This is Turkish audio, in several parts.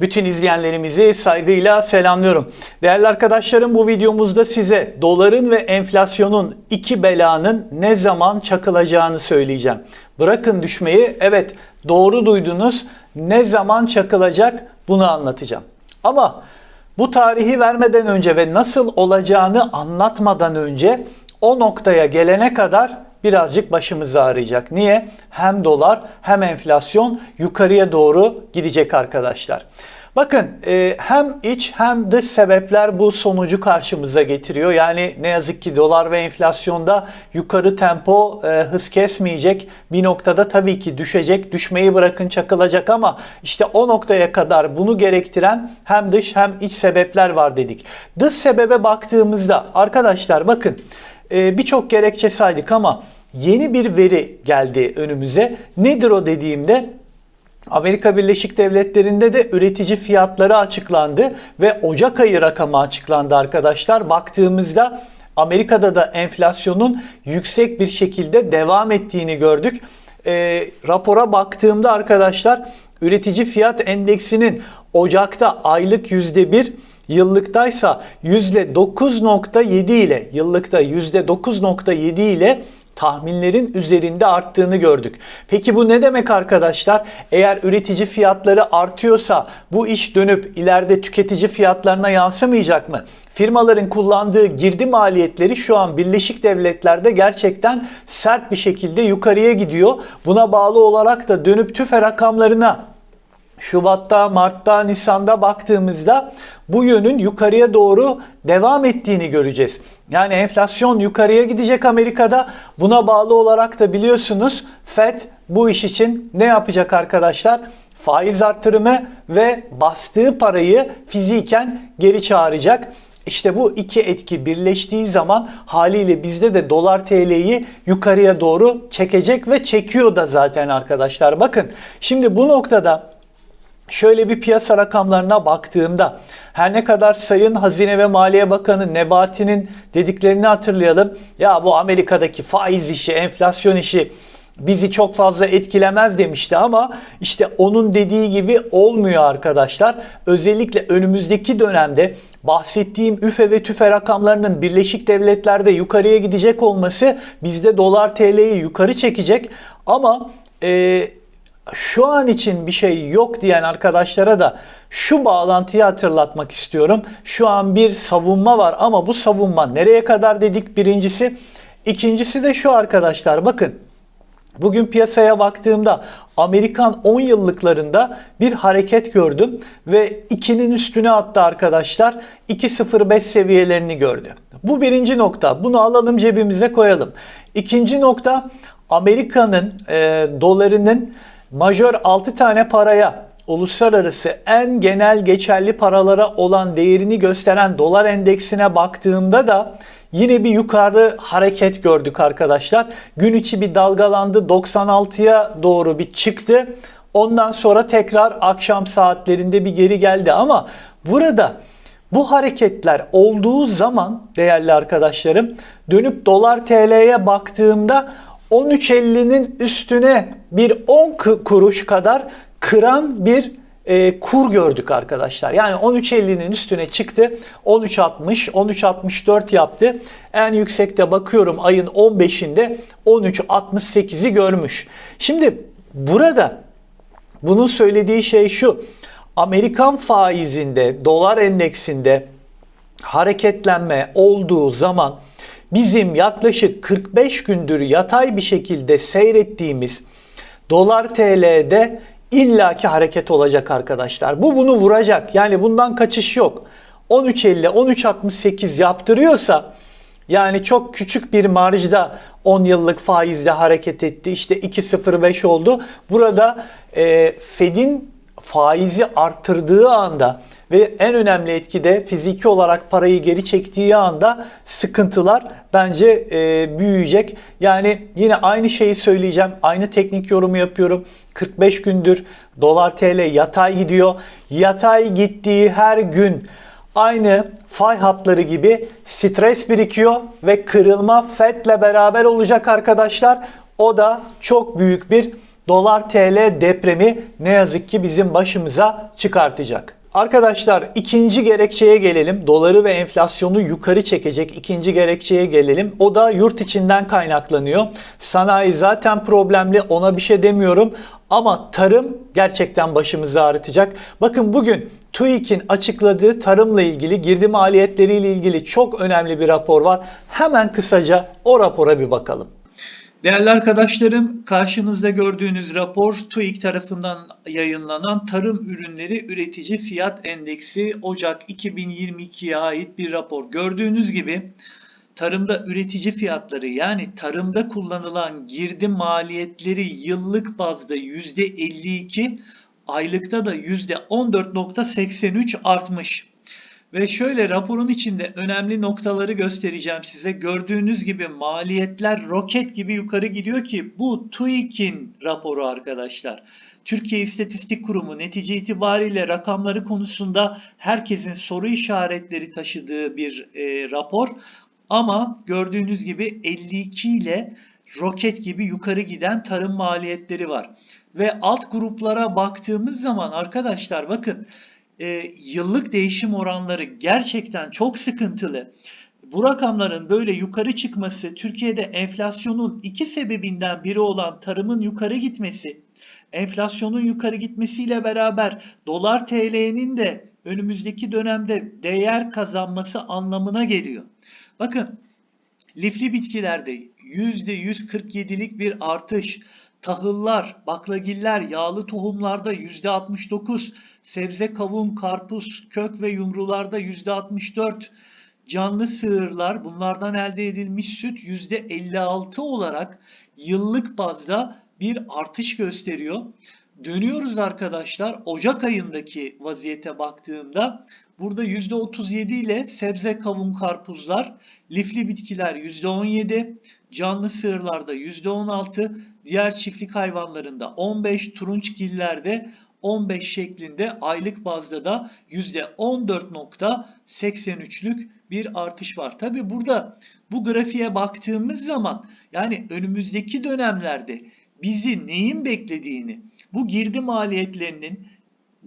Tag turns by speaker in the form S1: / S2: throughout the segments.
S1: Bütün izleyenlerimizi saygıyla selamlıyorum. Değerli arkadaşlarım bu videomuzda size doların ve enflasyonun iki belanın ne zaman çakılacağını söyleyeceğim. Bırakın düşmeyi evet doğru duydunuz ne zaman çakılacak bunu anlatacağım. Ama bu tarihi vermeden önce ve nasıl olacağını anlatmadan önce o noktaya gelene kadar birazcık başımız ağrıyacak. Niye? Hem dolar hem enflasyon yukarıya doğru gidecek arkadaşlar. Bakın e, hem iç hem dış sebepler bu sonucu karşımıza getiriyor. Yani ne yazık ki dolar ve enflasyonda yukarı tempo e, hız kesmeyecek. Bir noktada tabii ki düşecek. Düşmeyi bırakın çakılacak ama işte o noktaya kadar bunu gerektiren hem dış hem iç sebepler var dedik. Dış sebebe baktığımızda arkadaşlar bakın e, birçok gerekçe saydık ama yeni bir veri geldi önümüze. Nedir o dediğimde Amerika Birleşik Devletleri'nde de üretici fiyatları açıklandı ve Ocak ayı rakamı açıklandı arkadaşlar. Baktığımızda Amerika'da da enflasyonun yüksek bir şekilde devam ettiğini gördük. E, rapora baktığımda arkadaşlar üretici fiyat endeksinin Ocak'ta aylık %1 yıllıktaysa %9.7 ile yıllıkta %9.7 ile tahminlerin üzerinde arttığını gördük. Peki bu ne demek arkadaşlar? Eğer üretici fiyatları artıyorsa bu iş dönüp ileride tüketici fiyatlarına yansımayacak mı? Firmaların kullandığı girdi maliyetleri şu an Birleşik Devletler'de gerçekten sert bir şekilde yukarıya gidiyor. Buna bağlı olarak da dönüp tüfe rakamlarına Şubat'ta, Mart'ta, Nisan'da baktığımızda bu yönün yukarıya doğru devam ettiğini göreceğiz. Yani enflasyon yukarıya gidecek Amerika'da. Buna bağlı olarak da biliyorsunuz Fed bu iş için ne yapacak arkadaşlar? Faiz artırımı ve bastığı parayı fiziken geri çağıracak. İşte bu iki etki birleştiği zaman haliyle bizde de dolar TL'yi yukarıya doğru çekecek ve çekiyor da zaten arkadaşlar. Bakın şimdi bu noktada Şöyle bir piyasa rakamlarına baktığımda her ne kadar Sayın Hazine ve Maliye Bakanı Nebati'nin dediklerini hatırlayalım. Ya bu Amerika'daki faiz işi, enflasyon işi bizi çok fazla etkilemez demişti ama işte onun dediği gibi olmuyor arkadaşlar. Özellikle önümüzdeki dönemde bahsettiğim üfe ve tüfe rakamlarının Birleşik Devletler'de yukarıya gidecek olması bizde dolar TL'yi yukarı çekecek ama e, şu an için bir şey yok diyen arkadaşlara da şu bağlantıyı hatırlatmak istiyorum. Şu an bir savunma var ama bu savunma nereye kadar dedik birincisi. İkincisi de şu arkadaşlar bakın. Bugün piyasaya baktığımda Amerikan 10 yıllıklarında bir hareket gördüm ve 2'nin üstüne attı arkadaşlar. 2.05 seviyelerini gördü. Bu birinci nokta. Bunu alalım cebimize koyalım. İkinci nokta Amerika'nın e, dolarının majör 6 tane paraya uluslararası en genel geçerli paralara olan değerini gösteren dolar endeksine baktığımda da yine bir yukarı hareket gördük arkadaşlar. Gün içi bir dalgalandı 96'ya doğru bir çıktı. Ondan sonra tekrar akşam saatlerinde bir geri geldi ama burada bu hareketler olduğu zaman değerli arkadaşlarım dönüp dolar TL'ye baktığımda 13.50'nin üstüne bir 10 kuruş kadar kıran bir e, kur gördük arkadaşlar. Yani 13.50'nin üstüne çıktı. 13.60, 13.64 yaptı. En yüksekte bakıyorum ayın 15'inde 13.68'i görmüş. Şimdi burada bunun söylediği şey şu. Amerikan faizinde, dolar endeksinde hareketlenme olduğu zaman bizim yaklaşık 45 gündür yatay bir şekilde seyrettiğimiz dolar TL'de illaki hareket olacak arkadaşlar. Bu bunu vuracak. Yani bundan kaçış yok. 13.50 13.68 yaptırıyorsa yani çok küçük bir marjda 10 yıllık faizle hareket etti. İşte 2.05 oldu. Burada e, Fed'in faizi arttırdığı anda ve en önemli etki de fiziki olarak parayı geri çektiği anda sıkıntılar bence e, büyüyecek. Yani yine aynı şeyi söyleyeceğim. Aynı teknik yorumu yapıyorum. 45 gündür dolar TL yatay gidiyor. Yatay gittiği her gün aynı fay hatları gibi stres birikiyor ve kırılma FED'le beraber olacak arkadaşlar. O da çok büyük bir dolar TL depremi ne yazık ki bizim başımıza çıkartacak. Arkadaşlar ikinci gerekçeye gelelim. Doları ve enflasyonu yukarı çekecek ikinci gerekçeye gelelim. O da yurt içinden kaynaklanıyor. Sanayi zaten problemli ona bir şey demiyorum. Ama tarım gerçekten başımızı ağrıtacak. Bakın bugün TÜİK'in açıkladığı tarımla ilgili girdi maliyetleriyle ilgili çok önemli bir rapor var. Hemen kısaca o rapora bir bakalım. Değerli arkadaşlarım, karşınızda gördüğünüz rapor TÜİK tarafından yayınlanan Tarım Ürünleri Üretici Fiyat Endeksi Ocak 2022'ye ait bir rapor. Gördüğünüz gibi tarımda üretici fiyatları yani tarımda kullanılan girdi maliyetleri yıllık bazda %52, aylıkta da %14.83 artmış. Ve şöyle raporun içinde önemli noktaları göstereceğim size. Gördüğünüz gibi maliyetler roket gibi yukarı gidiyor ki bu TÜİK'in raporu arkadaşlar. Türkiye İstatistik Kurumu netice itibariyle rakamları konusunda herkesin soru işaretleri taşıdığı bir e, rapor. Ama gördüğünüz gibi 52 ile roket gibi yukarı giden tarım maliyetleri var. Ve alt gruplara baktığımız zaman arkadaşlar bakın e, yıllık değişim oranları gerçekten çok sıkıntılı. Bu rakamların böyle yukarı çıkması Türkiye'de enflasyonun iki sebebinden biri olan tarımın yukarı gitmesi, enflasyonun yukarı gitmesiyle beraber dolar TL'nin de önümüzdeki dönemde değer kazanması anlamına geliyor. Bakın lifli bitkilerde %147'lik bir artış, tahıllar, baklagiller, yağlı tohumlarda %69, sebze, kavun, karpuz, kök ve yumrularda %64, canlı sığırlar bunlardan elde edilmiş süt %56 olarak yıllık bazda bir artış gösteriyor. Dönüyoruz arkadaşlar Ocak ayındaki vaziyete baktığımda burada %37 ile sebze, kavun, karpuzlar, lifli bitkiler %17, canlı sığırlarda %16, diğer çiftlik hayvanlarında 15, turunçgillerde 15 şeklinde aylık bazda da %14.83'lük bir artış var. Tabi burada bu grafiğe baktığımız zaman yani önümüzdeki dönemlerde bizi neyin beklediğini, bu girdi maliyetlerinin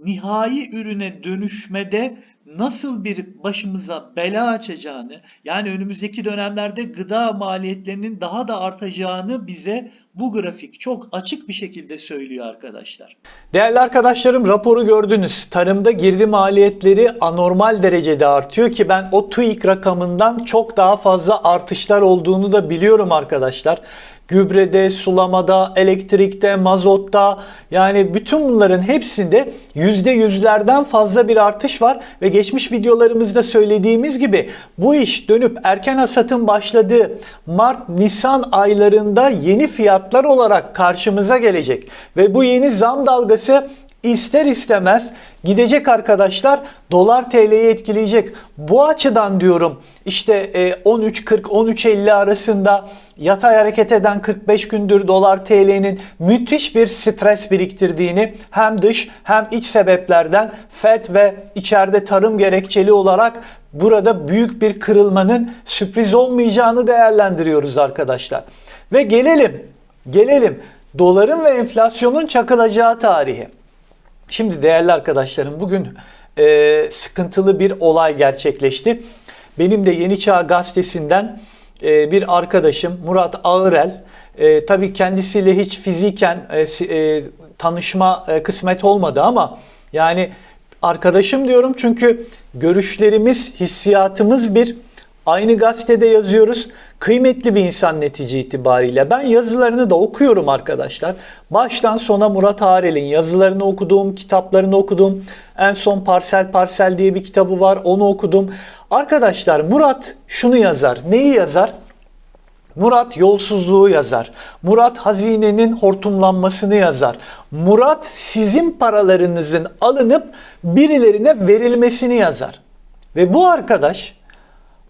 S1: nihai ürüne dönüşmede nasıl bir başımıza bela açacağını, yani önümüzdeki dönemlerde gıda maliyetlerinin daha da artacağını bize bu grafik çok açık bir şekilde söylüyor arkadaşlar. Değerli arkadaşlarım raporu gördünüz. Tarımda girdi maliyetleri anormal derecede artıyor ki ben o TÜİK rakamından çok daha fazla artışlar olduğunu da biliyorum arkadaşlar gübrede, sulamada, elektrikte, mazotta yani bütün bunların hepsinde yüzde yüzlerden fazla bir artış var ve geçmiş videolarımızda söylediğimiz gibi bu iş dönüp erken hasatın başladığı Mart-Nisan aylarında yeni fiyatlar olarak karşımıza gelecek ve bu yeni zam dalgası ister istemez gidecek arkadaşlar dolar TL'yi etkileyecek. Bu açıdan diyorum işte 13.40-13.50 e, arasında yatay hareket eden 45 gündür dolar TL'nin müthiş bir stres biriktirdiğini hem dış hem iç sebeplerden FED ve içeride tarım gerekçeli olarak burada büyük bir kırılmanın sürpriz olmayacağını değerlendiriyoruz arkadaşlar. Ve gelelim gelelim doların ve enflasyonun çakılacağı tarihe. Şimdi değerli arkadaşlarım bugün e, sıkıntılı bir olay gerçekleşti. Benim de Yeni Çağ Gazetesi'nden e, bir arkadaşım Murat Ağırel e, tabii kendisiyle hiç fiziken e, e, tanışma e, kısmet olmadı ama yani arkadaşım diyorum çünkü görüşlerimiz, hissiyatımız bir. Aynı gazetede yazıyoruz. Kıymetli bir insan netice itibariyle. Ben yazılarını da okuyorum arkadaşlar. Baştan sona Murat Arel'in yazılarını okudum, kitaplarını okudum. En son Parsel Parsel diye bir kitabı var. Onu okudum. Arkadaşlar Murat şunu yazar. Neyi yazar? Murat yolsuzluğu yazar. Murat hazinenin hortumlanmasını yazar. Murat sizin paralarınızın alınıp birilerine verilmesini yazar. Ve bu arkadaş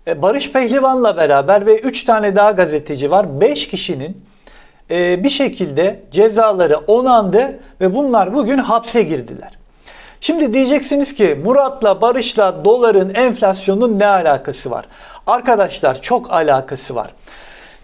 S1: Barış Pehlivan'la beraber ve 3 tane daha gazeteci var. 5 kişinin e, bir şekilde cezaları onandı ve bunlar bugün hapse girdiler. Şimdi diyeceksiniz ki Murat'la Barış'la doların enflasyonun ne alakası var? Arkadaşlar çok alakası var.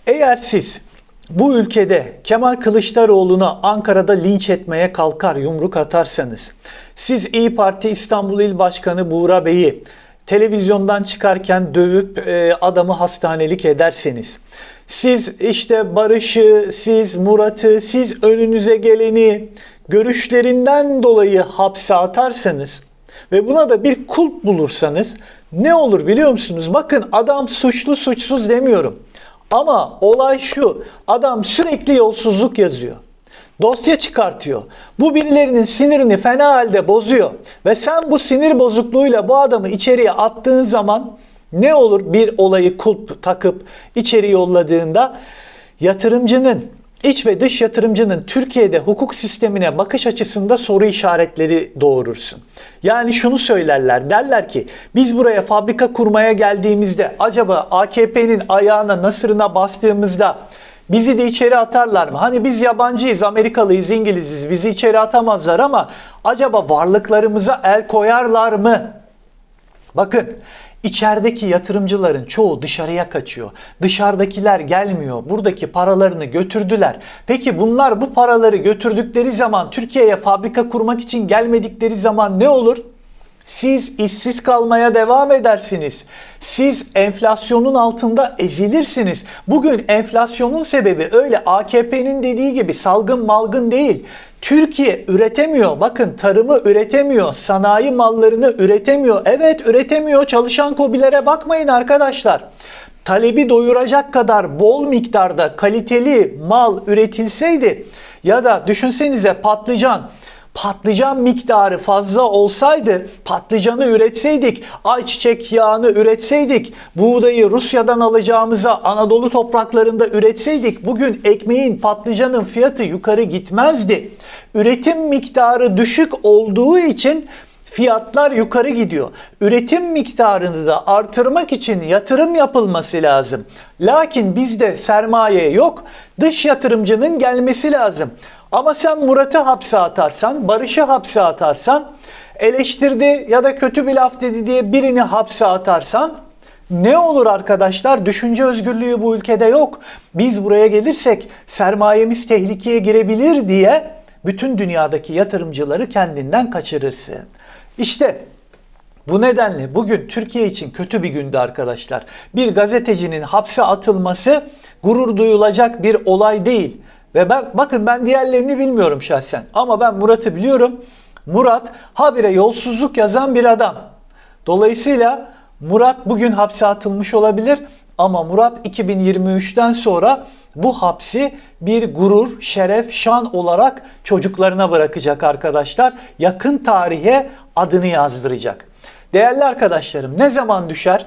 S1: Eğer siz bu ülkede Kemal Kılıçdaroğlu'na Ankara'da linç etmeye kalkar, yumruk atarsanız, siz İyi Parti İstanbul İl Başkanı Buğra Bey'i televizyondan çıkarken dövüp e, adamı hastanelik ederseniz, siz işte Barış'ı, siz Murat'ı, siz önünüze geleni görüşlerinden dolayı hapse atarsanız ve buna da bir kulp bulursanız ne olur biliyor musunuz? Bakın adam suçlu suçsuz demiyorum. Ama olay şu. Adam sürekli yolsuzluk yazıyor. Dosya çıkartıyor. Bu birilerinin sinirini fena halde bozuyor. Ve sen bu sinir bozukluğuyla bu adamı içeriye attığın zaman ne olur bir olayı kulp takıp içeri yolladığında yatırımcının iç ve dış yatırımcının Türkiye'de hukuk sistemine bakış açısında soru işaretleri doğurursun. Yani şunu söylerler derler ki biz buraya fabrika kurmaya geldiğimizde acaba AKP'nin ayağına nasırına bastığımızda bizi de içeri atarlar mı? Hani biz yabancıyız, Amerikalıyız, İngiliziz bizi içeri atamazlar ama acaba varlıklarımıza el koyarlar mı? Bakın içerideki yatırımcıların çoğu dışarıya kaçıyor. Dışarıdakiler gelmiyor. Buradaki paralarını götürdüler. Peki bunlar bu paraları götürdükleri zaman Türkiye'ye fabrika kurmak için gelmedikleri zaman ne olur? Siz işsiz kalmaya devam edersiniz. Siz enflasyonun altında ezilirsiniz. Bugün enflasyonun sebebi öyle AKP'nin dediği gibi salgın malgın değil. Türkiye üretemiyor. Bakın tarımı üretemiyor. Sanayi mallarını üretemiyor. Evet üretemiyor. Çalışan kobilere bakmayın arkadaşlar. Talebi doyuracak kadar bol miktarda kaliteli mal üretilseydi ya da düşünsenize patlıcan patlıcan miktarı fazla olsaydı, patlıcanı üretseydik, ayçiçek yağını üretseydik, buğdayı Rusya'dan alacağımıza Anadolu topraklarında üretseydik bugün ekmeğin, patlıcanın fiyatı yukarı gitmezdi. Üretim miktarı düşük olduğu için fiyatlar yukarı gidiyor. Üretim miktarını da artırmak için yatırım yapılması lazım. Lakin bizde sermaye yok. Dış yatırımcının gelmesi lazım. Ama sen Murat'ı hapse atarsan, Barış'ı hapse atarsan, eleştirdi ya da kötü bir laf dedi diye birini hapse atarsan ne olur arkadaşlar? Düşünce özgürlüğü bu ülkede yok. Biz buraya gelirsek sermayemiz tehlikeye girebilir diye bütün dünyadaki yatırımcıları kendinden kaçırırsın. İşte bu nedenle bugün Türkiye için kötü bir gündü arkadaşlar. Bir gazetecinin hapse atılması gurur duyulacak bir olay değil. Ve ben bakın ben diğerlerini bilmiyorum şahsen ama ben Murat'ı biliyorum. Murat habire yolsuzluk yazan bir adam. Dolayısıyla Murat bugün hapse atılmış olabilir ama Murat 2023'ten sonra bu hapsi bir gurur, şeref, şan olarak çocuklarına bırakacak arkadaşlar. Yakın tarihe adını yazdıracak. Değerli arkadaşlarım ne zaman düşer?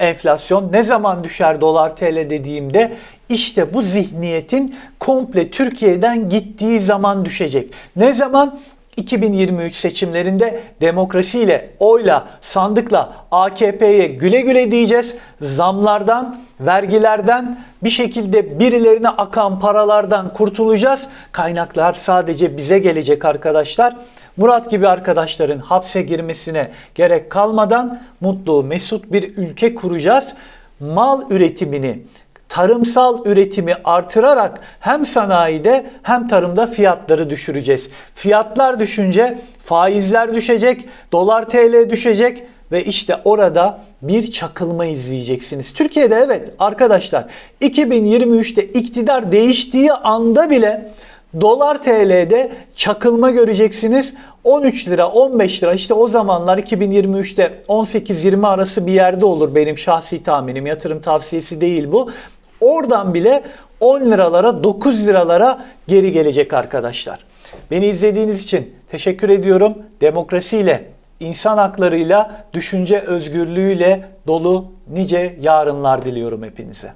S1: enflasyon ne zaman düşer dolar TL dediğimde işte bu zihniyetin komple Türkiye'den gittiği zaman düşecek. Ne zaman? 2023 seçimlerinde demokrasiyle, oyla, sandıkla AKP'ye güle güle diyeceğiz. Zamlardan, vergilerden, bir şekilde birilerine akan paralardan kurtulacağız. Kaynaklar sadece bize gelecek arkadaşlar. Murat gibi arkadaşların hapse girmesine gerek kalmadan mutlu, mesut bir ülke kuracağız. Mal üretimini, tarımsal üretimi artırarak hem sanayide hem tarımda fiyatları düşüreceğiz. Fiyatlar düşünce faizler düşecek, dolar TL düşecek ve işte orada bir çakılma izleyeceksiniz. Türkiye'de evet arkadaşlar 2023'te iktidar değiştiği anda bile Dolar TL'de çakılma göreceksiniz. 13 lira 15 lira işte o zamanlar 2023'te 18-20 arası bir yerde olur benim şahsi tahminim. Yatırım tavsiyesi değil bu. Oradan bile 10 liralara 9 liralara geri gelecek arkadaşlar. Beni izlediğiniz için teşekkür ediyorum. Demokrasiyle, insan haklarıyla, düşünce özgürlüğüyle dolu nice yarınlar diliyorum hepinize.